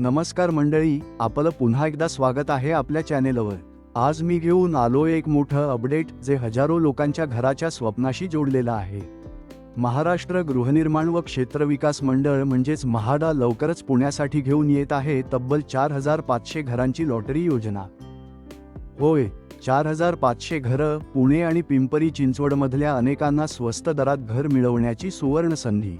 नमस्कार मंडळी आपलं पुन्हा एकदा स्वागत आहे आपल्या चॅनेलवर. आज मी घेऊन आलो एक मोठं अपडेट जे हजारो लोकांच्या घराच्या स्वप्नाशी जोडलेलं आहे. महाराष्ट्र गृहनिर्माण व क्षेत्र विकास मंडळ म्हणजेच महाडा लवकरच पुण्यासाठी घेऊन येत आहे तब्बल चार हजार पाचशे घरांची लॉटरी योजना. होय चार हजार पाचशे घरं पुणे आणि पिंपरी चिंचवडमधल्या अनेकांना स्वस्त दरात घर मिळवण्याची सुवर्ण संधी.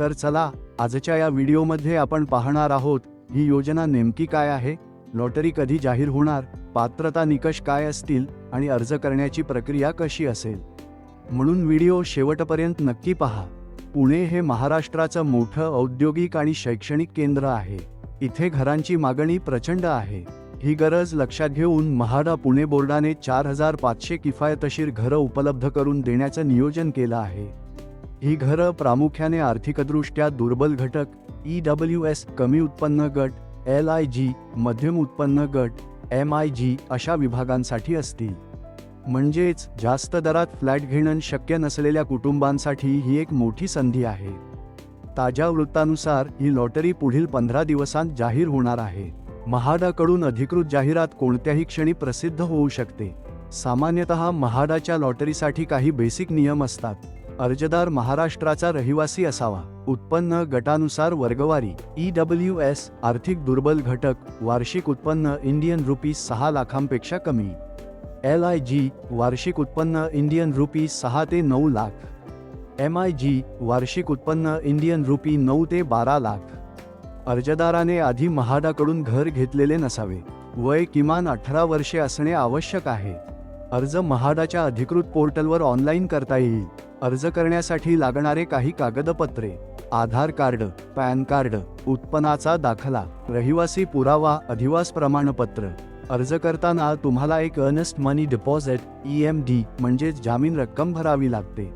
तर चला आजच्या या व्हिडिओमध्ये आपण पाहणार आहोत ही योजना नेमकी काय आहे? लॉटरी कधी जाहीर होणार? पात्रता निकष काय असतील? आणि अर्ज करण्याची प्रक्रिया कशी असेल? म्हणून व्हिडिओ शेवटपर्यंत नक्की पहा. पुणे हे महाराष्ट्राचं मोठं औद्योगिक आणि शैक्षणिक केंद्र आहे. इथे घरांची मागणी प्रचंड आहे. ही गरज लक्षात घेऊन महाडा पुणे बोर्डाने चार हजार पाचशे किफायतशीर घरं उपलब्ध करून देण्याचं नियोजन केलं आहे. ही घरं प्रामुख्याने आर्थिकदृष्ट्या दुर्बल घटक ई डब्ल्यू एस कमी उत्पन्न गट एल आय जी मध्यम उत्पन्न गट एम आय जी अशा विभागांसाठी असतील. म्हणजेच जास्त दरात फ्लॅट घेणं शक्य नसलेल्या कुटुंबांसाठी ही एक मोठी संधी आहे. ताज्या वृत्तानुसार ही लॉटरी पुढील पंधरा दिवसांत जाहीर होणार आहे. महाडाकडून अधिकृत जाहिरात कोणत्याही क्षणी प्रसिद्ध होऊ शकते. सामान्यतः महाडाच्या लॉटरीसाठी काही बेसिक नियम असतात. अर्जदार महाराष्ट्राचा रहिवासी असावा. उत्पन्न गटानुसार वर्गवारी. ई डब्ल्यू एस आर्थिक दुर्बल घटक वार्षिक उत्पन्न इंडियन रुपीज सहा लाखांपेक्षा कमी. एल आय जी वार्षिक उत्पन्न इंडियन रुपी सहा ते नऊ लाख. एम आय जी वार्षिक उत्पन्न इंडियन रुपी नऊ ते बारा लाख. अर्जदाराने आधी महाडाकडून घर घेतलेले नसावे. वय किमान अठरा वर्षे असणे आवश्यक आहे. अर्ज महाडाच्या अधिकृत पोर्टलवर ऑनलाईन करता येईल. अर्ज करण्यासाठी लागणारे काही कागदपत्रे आधार कार्ड पॅन कार्ड उत्पन्नाचा दाखला रहिवासी पुरावा अधिवास प्रमाणपत्र. अर्ज करताना तुम्हाला एक earnest money deposit E M D म्हणजेच जामीन रक्कम भरावी लागते.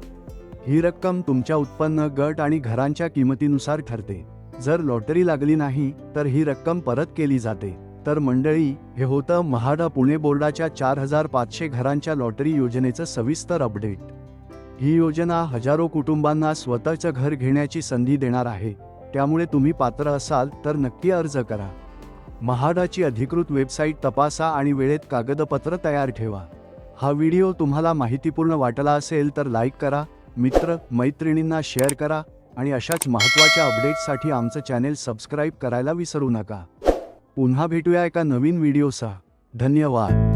ही रक्कम तुमच्या उत्पन्न गट आणि घरांच्या किमतीनुसार ठरते. जर लॉटरी लागली नाही तर ही रक्कम परत केली जाते. तर मंडळी हे होतं महाडा पुणे बोर्डाच्या चार हजार पाचशे घरांच्या लॉटरी योजनेचं सविस्तर अपडेट. ही योजना हजारो कुटुंबांना स्वतःचं घर घेण्याची संधी देणार आहे. त्यामुळे तुम्ही पात्र असाल तर नक्की अर्ज करा. महाडाची अधिकृत वेबसाईट तपासा आणि वेळेत कागदपत्र तयार ठेवा. हा व्हिडिओ तुम्हाला माहितीपूर्ण वाटला असेल तर लाईक करा मित्र मैत्रिणींना शेअर करा आणि अशाच महत्त्वाच्या अपडेट्ससाठी आमचं चॅनेल सबस्क्राईब करायला विसरू नका. पुन्हा भेटूया एका नवीन व्हिडिओसह धन्यवाद.